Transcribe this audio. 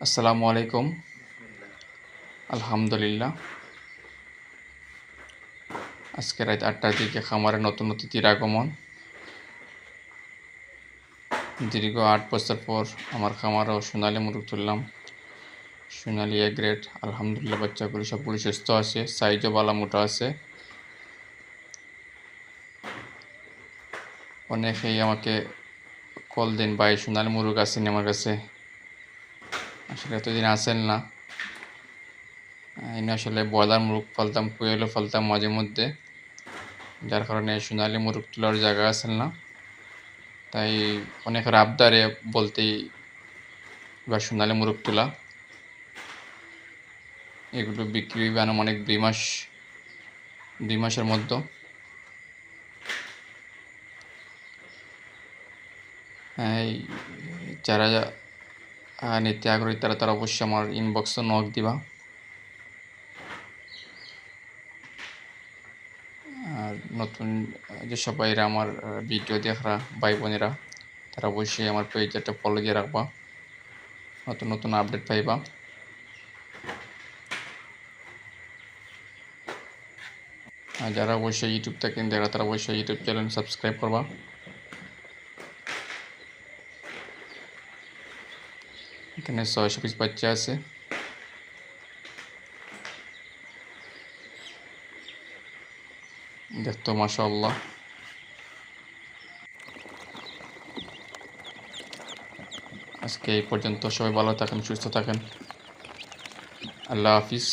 আসসালামু আলাইকুম। আলহামদুলিল্লাহ। আজকে রাত আটটার দিকে খামারে নতুন অতিথির আগমন। দীর্ঘ আট বছর পর আমার খামারও সোনালি মুরগ তুললাম। সোনালি এ গ্রেড আলহামদুলিল্লাহ, বাচ্চাগুলি সবগুলি সুস্থ আছে সাইজও বালা মোটা আছে। অনেকেই আমাকে কল দিন, ভাই, সোনালি মুরগ আসেনি আমার কাছে? আসলে এতদিন আসেন না। আমি আসলে ব্রয়লার মুরগ ফলতাম কুয়েলও ফলতাম মাঝে মধ্যে। যার কারণে সোনালি মুরগ তোলার জায়গা আসেন না। তাই অনেক রাবদারে বলতেই এবার সোনালি মুরগ তোলা। এগুলো বিক্রি হইবে আনুমানিক দুই মাস, দুই মাসের মধ্যে। যারা নিতে আগ্রহী, তারা তারা অবশ্যই আমার ইনবক্সে নক দিবা। আর নতুন, যে সবাইরা আমার ভিডিও দেখরা ভাই বোনেরা তারা অবশ্যই আমার পেজটা ফলো দিয়ে রাখবা। নতুন নতুন আপডেট পাইবা। আর যারা অবশ্যই ইউটিউব থেকে দেখা তারা অবশ্যই ইউটিউব চ্যানেল সাবস্ক্রাইব করবা। এখানে ছয়শো পিস বাচ্চা আছে দেখতো মাশাআল্লাহ আজকে এই পর্যন্ত সবাই ভালো থাকেন সুস্থ থাকেন আল্লাহ হাফিজ